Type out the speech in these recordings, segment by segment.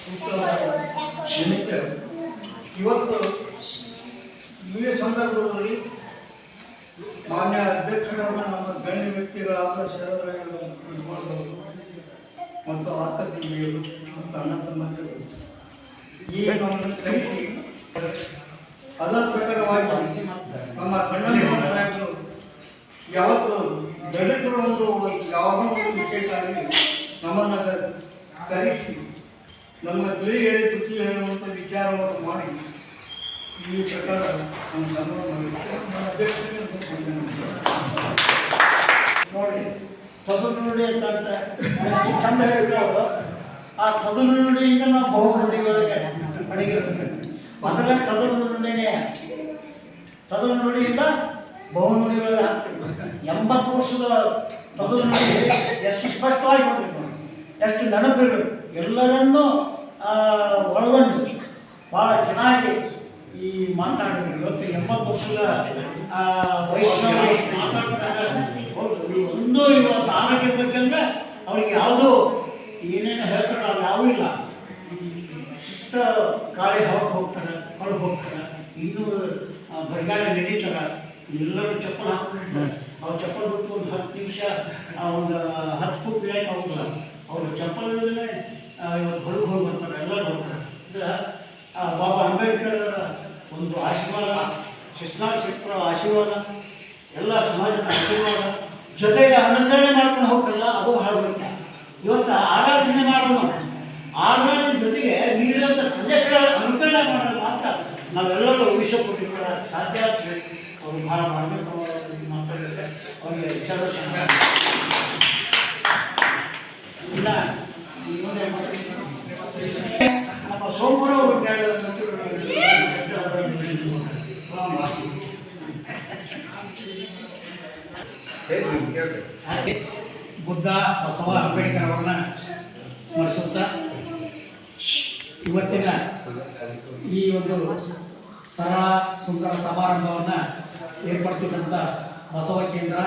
ಹುಟ್ಟುಹಬ್ಬದ ನಿಮಿತ್ತ ಇವತ್ತು ಈ ಸಂದರ್ಭದಲ್ಲಿ ಮಾನ್ಯ ಅಧ್ಯಕ್ಷರಾದ ನಮ್ಮ ಗಣ್ಯ ವ್ಯಕ್ತಿಗಳಾದ ಶರದರಾಯರು ಮಾಡ್ಬೋದು ಮತ್ತು ಆತ ತಂಗಿಯರು ಮತ್ತು ಅಣ್ಣ ಈ ಕರೆಸಿ ಅದರ ಪ್ರಕಾರವಾಗಿ ನಮ್ಮ ನಾಯಕರು ಯಾವತ್ತು ದಲಿತರು ಒಂದು ಯಾವಾಗಲೂ ಒಂದು ವಿಷಯಕ್ಕಾಗಿ ನಮ್ಮನ್ನು ಕರೆಸಿ ನಮ್ಮ ತಿಳಿಗೆ ಬುದ್ಧಿ ಹೇಳುವಂಥ ವಿಚಾರವನ್ನು ಮಾಡಿ ಈ ಪ್ರಕಾರ ನಮ್ಮ ನೋಡಿ ತದು ನುಡಿ ಅಂತ ಎಷ್ಟು ಚಂದ ಹೇಳಿದ್ರು ಆ ತದು ನುಡಿಯಿಂದ ನಾವು ಬಹುನುಡಿಗಳಿಗೆ ಅಡಿಗೆ ಮೊದಲೇ ತದು ನುಡಿನೇ ನುಡಿಯಿಂದ ಬಹುನುಡಿಗಳಿಗೆ ಹಾಕ್ತೀವಿ. ಎಂಬತ್ತು ವರ್ಷದ ತದು ನುಡಿ ಎಷ್ಟು ಸ್ಪಷ್ಟವಾಗಿ ಬಂದಿತ್ತು ಎಷ್ಟು ನೆನಪಿರಬೇಕು. ಎಲ್ಲರನ್ನೂ ಒಳಗೊಂಡು ಭಾಳ ಚೆನ್ನಾಗಿ ಈ ಮಾತಾಡಿದ್ರು. ಇವತ್ತು ಎಂಬತ್ತು ವರ್ಷದ ಮಾತಾಡ್ತಾರೆ ಒಂದು ಇವತ್ತು ಆರೋಗ್ಯಬೇಕಂದ್ರೆ ಅವ್ರಿಗೆ ಯಾವುದೂ ಏನೇನು ಹೇಳ್ತಾರೆ ಅವ್ರು ಯಾವೂ ಇಲ್ಲ. ಶಿಷ್ಟ ಶಿಸ್ತ ಗಾಳಿ ಹೊರಗೆ ಹೋಗ್ತಾರೆ ಹೊರಗೆ ಹೋಗ್ತಾರೆ. ಇನ್ನೂ ಬರಿಗಾಲ ನಡೀತಾರೆ. ಎಲ್ಲರೂ ಚಪ್ಪಲ್ ಹಾಕ್ತಾರೆ ಅವ್ರು ಚಪ್ಪಲ್ ಬಿಟ್ಟು ಒಂದು ಹತ್ತು ನಿಮಿಷ ಒಂದು ಹತ್ತು ಫುಟ್ ಬೇಕು ಹೋಗಲ್ಲ ಅವರು ಚಪ್ಪಲ್ ಇಲ್ಲದೆ ಇವತ್ತು ಹೊರಗೆ ಹೋಗಿ ಬರ್ತಾರೆ ಬರ್ತಾರೆ ಅಂದ್ರೆ ಬಾಬಾ ಅಂಬೇಡ್ಕರ್ ಒಂದು ಆಶೀರ್ವಾದ ಶಿಸ್ತಾಶಿಸ್ತ್ರ ಆಶೀರ್ವಾದ, ಎಲ್ಲ ಸಮಾಜದ ಆಶೀರ್ವಾದ, ಜೊತೆಗೆ ಅನುಕರಣೆ ಮಾಡ್ಕೊಂಡು ಹೋಗ್ತಾರಲ್ಲ, ಅದು ಬಹಳ ಮುಖ್ಯ. ಇವತ್ತು ಆರಾಧನೆ ಮಾಡೋಣ ಆರಾಧನೆ ಜೊತೆಗೆ ನೀಡಿದಂಥ ಸಂದೇಶಗಳ ಅನುಕರಣೆ ಮಾಡೋದು ಮಾತ್ರ. ನಾವೆಲ್ಲರೂ ವಿಷಯ ಕೊಟ್ಟಿರ್ತಾರೆ ಸಾಧ್ಯ ಆಗ್ತದೆ. ಅವರು ಬಹಳ ಮಾಡಬೇಕು ಮಾತಾಡಿದ್ರೆ ಅವರಿಗೆ ವಿಚಾರ ಇಲ್ಲ ಮುಂದೆ ನಮ್ಮ ಸೋಮವಾರ ಅವರು ಹಾಗೆ ಬುದ್ಧ, ಬಸವ, ಅಂಬೇಡ್ಕರ್ ಅವರನ್ನ ಸ್ಮರಿಸುತ್ತಾ ಇವತ್ತಿನ ಈ ಒಂದು ಸರ ಸುಂದರ ಸಮಾರಂಭವನ್ನು ಏರ್ಪಡಿಸಿದಂಥ ಬಸವ ಕೇಂದ್ರ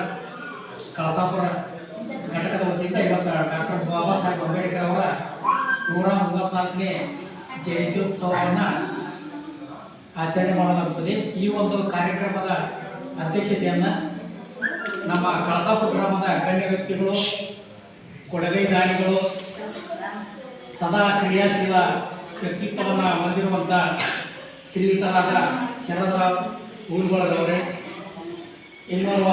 ಕಳಸಾಪುರ ಘಟಕದ ವತಿಯಿಂದ ಇವತ್ತು ಡಾಕ್ಟರ್ ಬಾಬಾ ಸಾಹೇಬ್ ಅಂಬೇಡ್ಕರ್ ಅವರ ನೂರ ಮೂವತ್ನಾಲ್ಕನೇ ಜಯಂತ್ಯುತ್ಸವವನ್ನು ಆಚರಣೆ ಮಾಡಲಾಗುತ್ತದೆ. ಈ ಒಂದು ಕಾರ್ಯಕ್ರಮದ ಅಧ್ಯಕ್ಷತೆಯನ್ನು ನಮ್ಮ ಕಳಸಾಪುರ ಗ್ರಾಮದ ಗಣ್ಯ ವ್ಯಕ್ತಿಗಳು, ಕೊಡಗೈ ದಾನಿಗಳು ಸದಾ ಕ್ರಿಯಾಶೀಲ ವ್ಯಕ್ತಿತ್ವವನ್ನು ಹೊಂದಿರುವಂಥ ಶ್ರೀಯುತರಾದ ಶರದರಾವ್ ಊರುಗಳವರೇ ಇನ್ನೋರ್ವ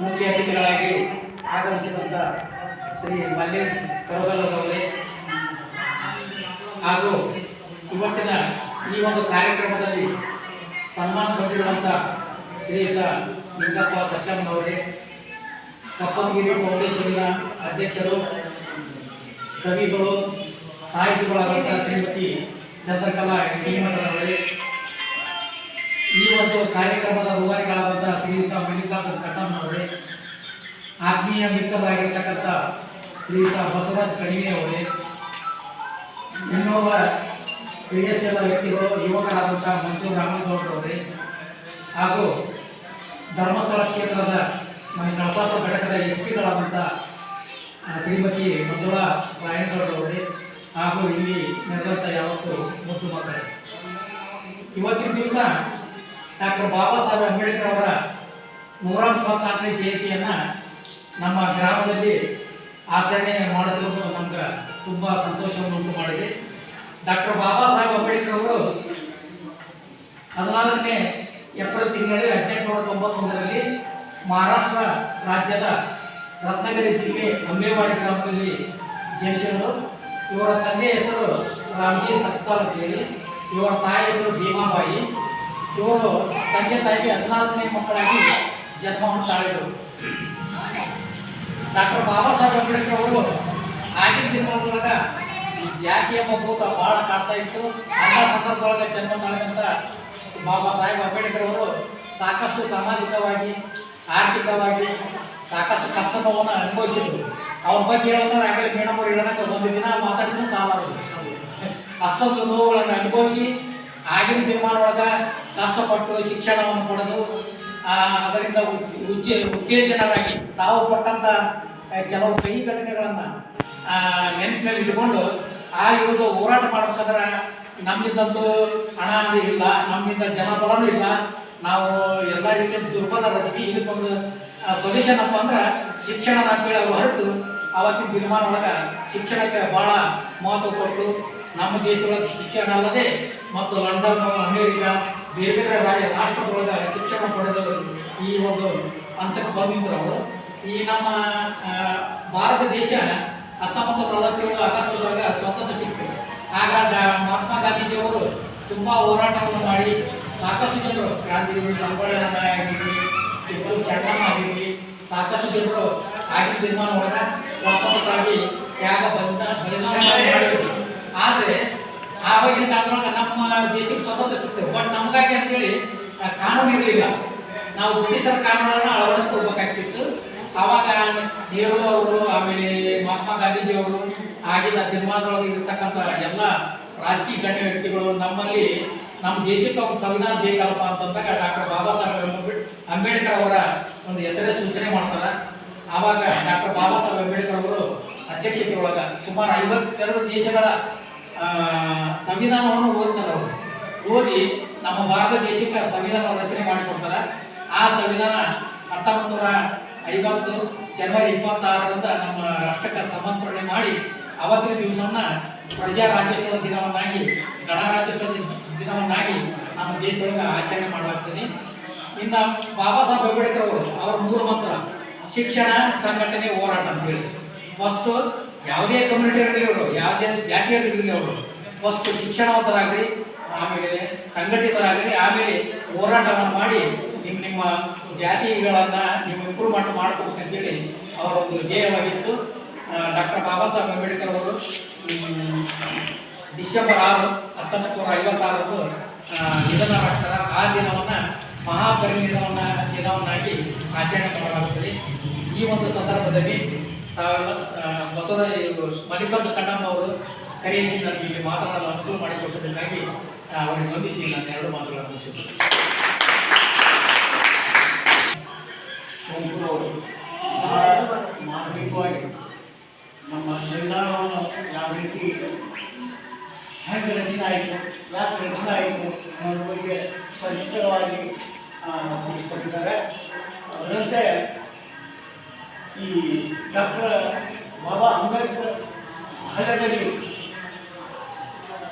ಮುಖ್ಯ ಅತಿಥಿಗಳಾಗಿ ಆಗಮಿಸಿದಂಥ ಶ್ರೀ ಮಲ್ಲೇಶ್ ಕೊರಗಲ್ಲವರೇ ಹಾಗೂ ಇವತ್ತಿನ ಈ ಒಂದು ಕಾರ್ಯಕ್ರಮದಲ್ಲಿ ಸನ್ಮಾನ ಹೊಂದಿರುವಂಥ ಶ್ರೀಯುತ ನಿಂಗಪ್ಪ ಸತ್ಯಮ್ಮನವರೇ ಕಪ್ಪನಗಿರಿ ಫೌಂಡೇಶನ್ನ ಅಧ್ಯಕ್ಷರು, ಕವಿಗಳು ಸಾಹಿತಿಗಳಾದಂಥ ಶ್ರೀಮತಿ ಚಂದ್ರಕಲಾ ಶ್ರೀಮಠರವರೇ ಈ ಒಂದು ಕಾರ್ಯಕ್ರಮದ ರೂವಾರಿಗಳಾದಂಥ ಶ್ರೀಯುತ ಮಲ್ಲಿಕಾರ್ಜುನ್ ಕಟ್ಟಮ್ಮನವರೇ ಆತ್ಮೀಯ ಮಿತ್ರರಾಗಿರ್ತಕ್ಕಂಥ ಶ್ರೀಯುತ ಬಸವರಾಜ್ ಕಣಿವೆ ಅವರೇ ಇನ್ನೋರ್ವ ಕ್ರಿಯಾಶೀಲ ವ್ಯಕ್ತಿಗಳು ಯುವಕರಾದಂಥ ಮಂಜು ರಾಮಗೌಡರವರೇ, ಹಾಗೂ ಧರ್ಮಸ್ಥಳ ಕ್ಷೇತ್ರದ ನಮ್ಮ ಕಳಸಾಪುರ ಘಟಕದ ಎಸ್ ಪಿಗಳಾದಂಥ ಶ್ರೀಮತಿ ಮಂಜುಳಾ ರಾಯಣಗೌಡರವರೇ ಹಾಗೂ ಇಲ್ಲಿ ನೆರೆದಂಥ ಯಾವತ್ತೂ ಮುದ್ದು ಮಕ್ಕಳೇ. ಇವತ್ತಿನ ದಿವಸ ಡಾಕ್ಟರ್ ಬಾಬಾ ಸಾಹೇಬ್ ಅಂಬೇಡ್ಕರ್ ಅವರ ನೂರ ಮೂವತ್ನಾಲ್ಕನೇ ಜಯಂತಿಯನ್ನು ನಮ್ಮ ಗ್ರಾಮದಲ್ಲಿ ಆಚರಣೆ ಮಾಡೋದು ನಮ್ಗೆ ತುಂಬ ಸಂತೋಷವನ್ನು ಉಂಟು ಮಾಡಿದೆ. ಡಾಕ್ಟರ್ ಬಾಬಾ ಸಾಹೇಬ್ ಅಂಬೇಡ್ಕರ್ ಅವರು ಹದಿನಾಲ್ಕನೇ ಏಪ್ರಿಲ್ ತಿಂಗಳಲ್ಲಿ ಹದಿನೆಂಟುನೂರ ತೊಂಬತ್ತೊಂದರಲ್ಲಿ ಮಹಾರಾಷ್ಟ್ರ ರಾಜ್ಯದ ರತ್ನಗಿರಿ ಜಿಲ್ಲೆ ಅಂಬೇವಾಡಿ ಗ್ರಾಮದಲ್ಲಿ ಜನಿಸಿದರು ಇವರ ತಂದೆ ಹೆಸರು ರಾಮ್ಜಿ ಸತ್ಪಾಲ್ ಅಂತೇಳಿ. ಇವರ ತಾಯಿ ಹೆಸರು ಭೀಮಾಬಾಯಿ. ಇವರು ತಂದೆ ತಾಯಿಗೆ ಹದಿನಾಲ್ಕನೇ ಮಕ್ಕಳಾಗಿ ಜನ್ಮವನ್ನು ತಾಳಿದರು. ಡಾಕ್ಟರ್ ಬಾಬಾ ಸಾಹೇಬ್ ಅಂಬೇಡ್ಕರ್ ಅವರು ಆಗಿನ ದಿನಗಳೊಳಗೆ ಜಾತಿ ಎಂಬ ಭೂತ ಭಾಳ ಕಾಡ್ತಾ ಇತ್ತು. ಅಂಥ ಸಂದರ್ಭದೊಳಗೆ ಜನ್ಮ ತಾಳಿದಂಥ ಬಾಬಾ ಸಾಹೇಬ್ ಅಂಬೇಡ್ಕರ್ ಅವರು ಸಾಕಷ್ಟು ಸಾಮಾಜಿಕವಾಗಿ, ಆರ್ಥಿಕವಾಗಿ ಸಾಕಷ್ಟು ಕಷ್ಟವನ್ನು ಅನುಭವಿಸಿದ್ರು. ಅವ್ರ ಬಗ್ಗೆ ಹೇಳೋದ್ರೆ ಆಗಲೇ ಮೇಡಮ್ ಹೇಳೋಕೆ ಒಂದು ದಿನ ಮಾತಾಡಿದ್ರೆ ಸಾಲ ಅಷ್ಟೊಂದು ನೋವುಗಳನ್ನು ಅನುಭವಿಸಿ, ಆಗಿನ ದಿನಮಾನೊಳಗೆ ಕಷ್ಟಪಟ್ಟು ಶಿಕ್ಷಣವನ್ನು ಪಡೆದು ಅದರಿಂದ ಉಜ್ಜೆ, ಉತ್ತೇಜನರಾಗಿ ತಾವು ಪಟ್ಟಂತ ಕೆಲವು ಕೈ ಘಟನೆಗಳನ್ನು ನೆನಪಿನಲ್ಲಿ ಇಟ್ಟುಕೊಂಡು ಆ ಇವ್ರದ್ದು ಹೋರಾಟ ಮಾಡ್ಬೇಕಾದ್ರೆ ನಮ್ಮಿಂದಂತೂ ಹಣ ಇಲ್ಲ, ನಮ್ಮಿಂದ ಜನಬಲನೂ ಇಲ್ಲ. ನಾವು ಎಲ್ಲ ರೀತಿಯ ಅದಕ್ಕೆ ಇದಕ್ಕೊಂದು ಸೊಲ್ಯೂಷನ್ ಅಪ್ಪ ಅಂದ್ರೆ ಶಿಕ್ಷಣ ಅವ್ರು ಹೊರತು ಅವತ್ತಿನ ದಿನಮಾನ ಒಳಗೆ ಶಿಕ್ಷಣಕ್ಕೆ ಭಾಳ ಮಹತ್ವ ಕೊಟ್ಟು ನಮ್ಮ ದೇಶದೊಳಗೆ ಶಿಕ್ಷಣ ಅಲ್ಲದೆ ಮತ್ತು ಲಂಡನ್, ಅಮೇರಿಕಾ, ಬೇರೆ ಬೇರೆ ರಾಜ್ಯ ರಾಷ್ಟ್ರದೊಳಗೆ ಶಿಕ್ಷಣ ಪಡೆದು ಈ ಒಂದು ಹಂತಕ್ಕೆ ಬಂದಿದ್ರು ಅವರು. ಈ ನಮ್ಮ ಭಾರತ ದೇಶ ಹತ್ತೊಂಬತ್ತು ನಲವತ್ತೇಳು ಆಗಸ್ಟ್ ಒಳಗೆ ಸ್ವತಂತ್ರ ಸಿಕ್ತು. ಆಗ ಮಹಾತ್ಮ ಗಾಂಧೀಜಿಯವರು ತುಂಬ ಹೋರಾಟವನ್ನು ಮಾಡಿ ಸಾಕಷ್ಟು ಜನರು ಗಾಂಧೀಜಿ ಸಂಗೊಳ್ಳ ಆಗಿರಲಿ, ಟಿಪ್ಪು ಚಟ್ಟಮ್ಮ ಆಗಿರಲಿ, ಸಾಕಷ್ಟು ಜನರು ಆಗಿನ ನಿರ್ಮಾಣ ಒಳಗೆ ಸ್ವಾತಂತ್ರ್ಯಕ್ಕಾಗಿ ತ್ಯಾಗ ಬಲಿದಾನ ಬಲಿದಾನ ಮಾಡಿದ್ರು. ಆದರೆ ಆವಾಗಿನ ಕಾಲದೊಳಗೆ ನಮ್ಮ ದೇಶಕ್ಕೆ ಸ್ವತಂತ್ರ ಸಿಕ್ತು ಬಟ್ ನಮಗಾಗಿ ಅಂತೇಳಿ ಕಾನೂನು ಇರಲಿಲ್ಲ. ನಾವು ಬ್ರಿಟಿಷರ ಕಾನೂನನ್ನು ಅಳವಡಿಸ್ಕೊಡ್ಬೇಕಾಗ್ತಿತ್ತು ಆವಾಗ ನೆಹರು ಅವರು, ಆಮೇಲೆ ಮಹಾತ್ಮ ಗಾಂಧೀಜಿ ಅವರು ಆಗಿನ ದಿನಮಾನದೊಳಗೆ ಇರ್ತಕ್ಕಂಥ ಎಲ್ಲ ರಾಜಕೀಯ ಗಣ್ಯ ವ್ಯಕ್ತಿಗಳು ನಮ್ಮಲ್ಲಿ ನಮ್ಮ ದೇಶಕ್ಕೆ ಒಂದು ಸಂವಿಧಾನ ಬೇಕಲ್ಲಪ್ಪ ಅಂತಂದಾಗ ಡಾಕ್ಟರ್ ಬಾಬಾ ಸಾಹೇಬ್ ಅಂಬೇಡ್ಕರ್ ಅವರ ಒಂದು ಹೆಸರೇ ಸೂಚನೆ ಮಾಡ್ತಾರೆ. ಆವಾಗ ಡಾಕ್ಟರ್ ಬಾಬಾ ಸಾಹೇಬ್ ಅಂಬೇಡ್ಕರ್ ಅವರು ಅಧ್ಯಕ್ಷತೆ ಒಳಗ ಸುಮಾರು ಐವತ್ತೆರಡು ದೇಶಗಳ ಸಂವಿಧಾನವನ್ನು ಓದ್ತಾರೆ ಅವರು. ಓದಿ ನಮ್ಮ ಭಾರತ ದೇಶಕ್ಕೆ ಸಂವಿಧಾನ ರಚನೆ ಮಾಡಿಕೊಡ್ತಾರೆ ಆ ಸಂವಿಧಾನ ಹತ್ತೊಂಬತ್ತು ನೂರ ಐವತ್ತು ಜನವರಿ ಇಪ್ಪತ್ತಾರರಿಂದ ನಮ್ಮ ರಾಷ್ಟ್ರಕ್ಕೆ ಸಮರ್ಪಣೆ ಮಾಡಿ ಅವತ್ತಿನ ದಿವಸವನ್ನ ಪ್ರಜಾ ರಾಜ್ಯೋತ್ಸವ ದಿನವನ್ನಾಗಿ, ಗಣರಾಜ್ಯೋತ್ಸವ ದಿನ- ದಿನವನ್ನಾಗಿ ನಮ್ಮ ದೇಶದೊಳಗೆ ಆಚರಣೆ ಮಾಡಲಾಗ್ತದೆ. ಇನ್ನು ಬಾಬಾ ಸಾಹೇಬ್ ಅಂಬೇಡ್ಕರ್ ಅವರು, ಅವರ ಮೂರು ಮಂತ್ರ, ಶಿಕ್ಷಣ ಸಂಘಟನೆ ಹೋರಾಟ ಅಂತ ಹೇಳಿ ಫಸ್ಟು ಯಾವುದೇ ಕಮ್ಯುನಿಟಿ ಇರಲಿ ಅವರು, ಯಾವುದೇ ಜಾತಿಯರು ಇರಲಿ ಅವರು ಫಸ್ಟ್ ಶಿಕ್ಷಣವಂತರಾಗಲಿ, ಆಮೇಲೆ ಸಂಘಟಿತರಾಗಲಿ, ಆಮೇಲೆ ಹೋರಾಟವನ್ನು ಮಾಡಿ ನಿಮ್ಮ ನಿಮ್ಮ ಜಾತಿಗಳನ್ನು ನೀವು ಇಂಪ್ರೂವ್ಮೆಂಟ್ ಮಾಡ್ಕೋಬೇಕಂತೇಳಿ ಅವರ ಒಂದು ಧ್ಯೇಯವಾಗಿತ್ತು. ಡಾಕ್ಟರ್ ಬಾಬಾ ಸಾಹೇಬ್ ಅಂಬೇಡ್ಕರ್ ಅವರು ಡಿಸೆಂಬರ್ ಆರು ಹತ್ತೊಂಬತ್ತು ನೂರ ಐವತ್ತಾರರಂದು ನಿಧನರಾಗ್ತಾರೆ ಆ ದಿನವನ್ನು ಮಹಾಪರಿನಿರ್ವಾಣ ದಿನವನ್ನಾಗಿ ಆಚರಣೆ ಮಾಡಲಾಗುತ್ತದೆ. ಈ ಒಂದು ಸಂದರ್ಭದಲ್ಲಿ ಆ, ಬಸವರಾಜ ಇವರು ಕಣ್ಣಮ್ಮ ಅವರು ಕರೆಯಿಸಿ ನನಗೆ ಇಲ್ಲಿ ಮಾತನಾಡಲು ಅನುಕೂಲ ಮಾಡಿಕೊಟ್ಟಿದ್ದಕ್ಕಾಗಿ ಅವರಿಗೆ ವಂದಿಸಿ ನಾನು ಎರಡು ಮಾತುಗಳನ್ನು ಮುಗಿಸುತ್ತೇನೆ ಮಾರ್ಮಿಕವಾಗಿ ನಮ್ಮ ಸಂವಿಧಾನವನ್ನು ಯಾವ ರೀತಿ ಹೆಂಗೆ ರಚನೆ ಆಯಿತು ಯಾಕೆ ರಚನೆ ಆಯಿತು ಅನ್ನೋದ್ರ ಬಗ್ಗೆ ಸವಿಸ್ತರವಾಗಿ ಆ, ತಿಳಿಸ್ಕೊಟ್ಟಿದ್ದಾರೆ. ಅದರಂತೆ ಈ ಡಾಕ್ಟರ್ ಬಾಬಾ ಅಂಬೇಡ್ಕರ್ ಹಲಗಲಿ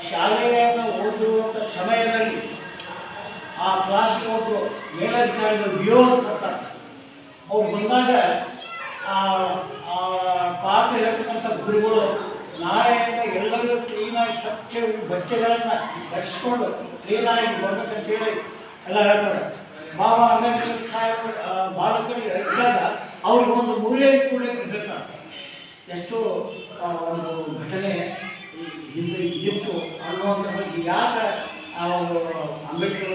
ಶಾಲೆಯನ್ನು ಓದಿರುವಂಥ ಸಮಯದಲ್ಲಿ ಆ ಕ್ಲಾಸ್ಗೆ ಒಬ್ಬರು ಮೇಲಧಿಕಾರಿಗಳು ಬಿಯೋ ಅಂತ ಬರ್ತಾರೆ ಅವ್ರು ಬಂದಾಗ ಪಾಠ ಹೇಳ್ತಕ್ಕಂಥ ಗುರುಗಳು ನಾಳೆಯಿಂದ ಎಲ್ಲರೂ ಕ್ಲೀನಾಗಿ ಸ್ವಚ್ಛ ಬಟ್ಟೆಗಳನ್ನು ಧರಿಸ್ಕೊಂಡು ಕ್ಲೀನಾಗಿ ಬರ್ಬೇಕಂತೇಳಿ ಎಲ್ಲ ಹೇಳ್ತಾರೆ. ಬಾಬಾ ಅಂಬೇಡ್ಕರ್ ಸಾಹೇಬ್ ಬಾಲಕರಿಗೆ ಇದ್ದಾಗ ಅವ್ರಿಗೆ ಒಂದು ಮೂಲೆ ಕೂಡ ಬೇಕಾಗ್ತದೆ ಎಷ್ಟು ಒಂದು ಘಟನೆ ಹಿಂದೆ ಇತ್ತು ಅನ್ನುವಂಥ ಬಗ್ಗೆ ಯಾಕೆ ಅವರು ಅಂಬೇಡ್ಕರ್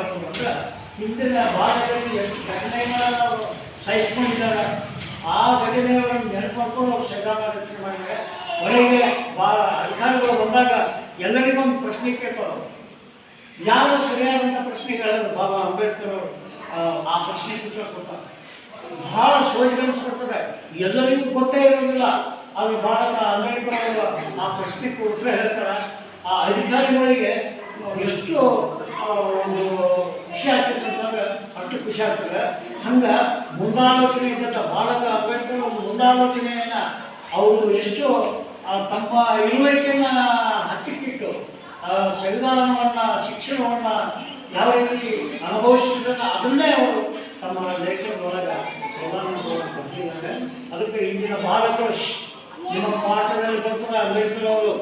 ಅವರು ಬರ್ತಾರೆ ಹಿಂದಿನ ಭಾರತದಲ್ಲಿ ಎಷ್ಟು ಘಟನೆಗಳನ್ನು ಸಹಿಸ್ಕೊಂಡಿದ್ದಾರೆ. ಆ ಘಟನೆಗಳನ್ನು ನೆನಪು ಮಾಡ್ಕೊಂಡು ಅವ್ರು ಸಂವಿಧಾನ ರಚನೆ ಮಾಡಿದ್ರೆ ಒಳಗೆ ಭಾಳ ಅಧಿಕಾರಿಗಳು ಬಂದಾಗ ಎಲ್ಲರಿಗೊಂದು ಪ್ರಶ್ನೆ ಕೇಳ್ತಾರೆ ಯಾರು ಸರಿಯಾದಂಥ ಪ್ರಶ್ನೆ ಕೇಳಿದ್ರು ಬಾಬಾ ಅಂಬೇಡ್ಕರ್ ಅವರು ಆ, ಪ್ರಶ್ನೆ ಉತ್ತರ ಬಹಳ ಶೋಷಿಸ್ಕೊಡ್ತಾರೆ ಎಲ್ಲರಿಗೂ ಗೊತ್ತೇ ಇರೋದಿಲ್ಲ. ಅವ್ರು ಭಾಳ ಅಂಬೇಡ್ಕರ್ ಅವರು ಆ ಪ್ರಶ್ನೆ ಕೊಟ್ಟರೆ ಹೇಳ್ತಾರ. ಆ ಅಧಿಕಾರಿಗಳಿಗೆ ಎಷ್ಟು ಒಂದು ವಿಷಯ ಆಗ್ತಿತ್ತು ಅಂತಂದ್ರೆ ಅಷ್ಟು ಖುಷಿ ಆಗ್ತದೆ ಹಂಗೆ ಮುಂದಾಲೋಚನೆ ಇದ್ದಂಥ ಬಾಲಕ ಅಂಬೇಡ್ಕರ್ ಒಂದು ಮುಂದಾಲೋಚನೆಯನ್ನು ಅವರು ಎಷ್ಟು ತಮ್ಮ ಇರುವಿಕೆಯನ್ನು ಹತ್ತಿಕ್ಕಿಟ್ಟು ಸಂವಿಧಾನವನ್ನು ಶಿಕ್ಷಣವನ್ನು ಯಾವ ರೀತಿ ಅನುಭವಿಸಿದ್ರೆ ಅದನ್ನೇ ಅವರು ತಮ್ಮ ಲೇಖನದೊಳಗೆ ಸಂವಿಧಾನದೊಳಗೆ ಬರ್ತಿದ್ದಾರೆ ಅದಕ್ಕೆ ಇಂದಿನ ಬಾಲಕರು ನಿಮ್ಮ ಪಾಠದಲ್ಲಿ ಬರ್ತಾರೆ ಅಂಬೇಡ್ಕರ್ ಅವರು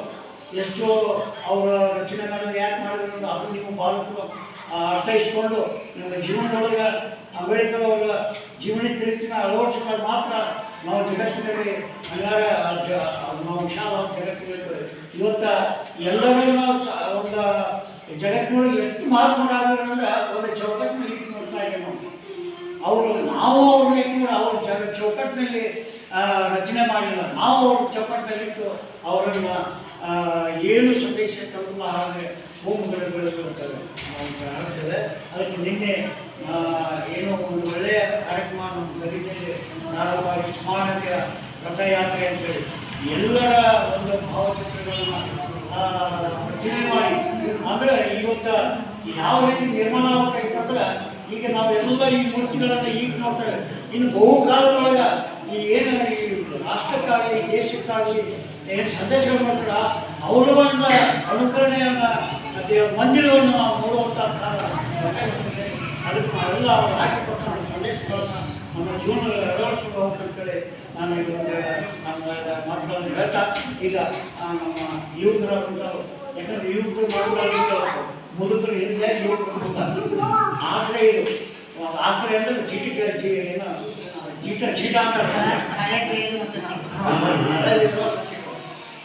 ಎಷ್ಟು ಅವರ ರಚನೆ ಮಾಡಿದ್ರೆ ಯಾಕೆ ಮಾಡಿದ್ರು ಅದು ನಿಮ್ಮ ಬಾಲಕರು ಅರ್ಥೈಸ್ಕೊಂಡು ನಮ್ಮ ಜೀವನದೊಳಗೆ ಅಂಬೇಡ್ಕರ್ ಅವರ ಜೀವನ ಚರಿತ್ರೆನ ಅಳವಡಿಸಿದಾಗ ಮಾತ್ರ ನಾವು ಜಗತ್ತಿನಲ್ಲಿ ಹಂಗಾರೆ ಜ ನಾವು ವಿಶಾಲ ಜಗತ್ತಿನಲ್ಲಿ ಇವತ್ತು ಎಲ್ಲರೂ ನಾವು ಒಂದು ಜಗತ್ತಿನೊಳಗೆ ಎಷ್ಟು ಅಂದ್ರೆ ಒಂದು ಚೌಕಟ್ಟಿನಲ್ಲಿ ನೋಡ್ತಾ ಇದ್ದೇವೆ ನಾವು. ಅವರು ನಾವು ಅವ್ರನ್ನ ಇಟ್ಟು ಅವ್ರ ಜಗ ಚೌಕಟ್ಟಿನಲ್ಲಿ ರಚನೆ ಮಾಡಿಲ್ಲ. ನಾವು ಅವ್ರ ಚೌಕಟ್ಟಿನಲ್ಲಿಟ್ಟು ಅವರನ್ನು ಏನು ಸಂದೇಶ ತಂದಿಲ್ಲ ಹಾಗೆ ಬೆಳೆದು ಇರ್ತವೆ ಆಗ್ತದೆ ಅದಕ್ಕೆ ನಿನ್ನೆ ಏನೋ ಒಂದು ಒಳ್ಳೆಯ ಕಾರ್ಯಕ್ರಮ ನಮ್ಮ ಗದಗಿನಲ್ಲಿ ನಾಡವಾಗಿ ಸ್ಮಾರಕ ರಥಯಾತ್ರೆ ಅಂತೇಳಿ ಎಲ್ಲರ ಒಂದು ಭಾವಚಿತ್ರಗಳನ್ನು ರಚನೆ ಮಾಡಿ. ಅಂದರೆ ಇವತ್ತು ಯಾವ ರೀತಿ ನಿರ್ಮಾಣ ಆಗ್ಬೇಕಾಯ್ತಂದ್ರೆ ಈಗ ನಾವೆಲ್ಲ ಈ ಮೂರ್ತಿಗಳನ್ನು ಈಗ ನೋಡ್ತೇವೆ. ಇನ್ನು ಬಹುಕಾಲದೊಳಗೆ ಈ ಏನು ಈ ರಾಷ್ಟ್ರಕ್ಕಾಗಲಿ, ದೇಶಕ್ಕಾಗಲಿ, ಏನು ಸಂದೇಶಗಳು ಅವರು ಒಂದು ಅನುಕರಣೆಯನ್ನ ಅದೇ ಮಂದಿರವನ್ನು ನಾವು ನೋಡುವಂಥ ಕಾಲ. ಅದಕ್ಕೆ ನಾವೆಲ್ಲ ಅವರು ಹಾಕಿಕೊಟ್ಟ ಒಂದು ಸಂದೇಶಗಳನ್ನು ನಮ್ಮ ಜೀವನದಲ್ಲಿ ಅಳವಡಿಸ್ಕೊಂಡು ಅಂತೇಳಿ ನಾನು ಈಗ ನಮ್ಮ ಮಾತುಗಳನ್ನು ಹೇಳ್ತಾ ಈಗ ನಮ್ಮ ಯುವಕರ ಯಾಕಂದರೆ ಯುವಕರು ಮಾಡುವಾಗ ಮುದುಕರು ಹಿಂದೆ ಯುವಕರು ಆಸರೆ ಇದು ಆಶ್ರಯ ಅಂದರೆ ಚೀಟಿ ಜಿ ಏನು ಚೀಟ ಚೀಟ ಅಂತ.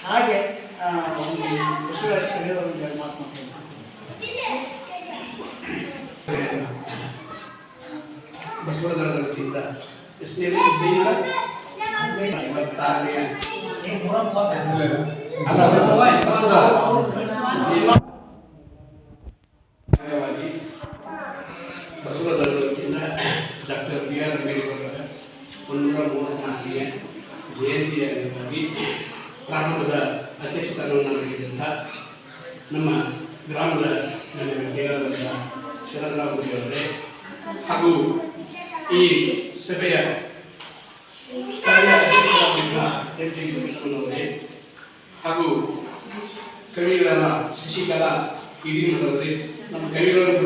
ಹಾಗೆ ಆ, ಒಂದು ವಿಶ್ವ ಒಂದು ಮಾತು ಮಾತಾಡ್ತೀನಿ. ಬಸವನಗರದ ವತಿಯಿಂದ ಎಷ್ಟನೇ ಹುದ್ದೆಯಿಂದ ಐವತ್ತಾರನೆಯ ಅಲ್ಲ ಬಸವ ಪ್ರಾರಂಭದ ಅಧ್ಯಕ್ಷಸ್ಥಾನವನ್ನು ನೀಡಿದಂಥ ನಮ್ಮ ಗ್ರಾಮದ ಗೆಳೆಯರಾದಂಥ ಶರದರಾವ್ ಅವರೇ. ಹಾಗೂ ಈ ಸಭೆಯ ಎಂ ಹಾಗೂ ಕವಿಗಳಾದ ಶಶಿಕಲಾ ಇಡೀ ನಮ್ಮ ಕವಿಗಳನ್ನು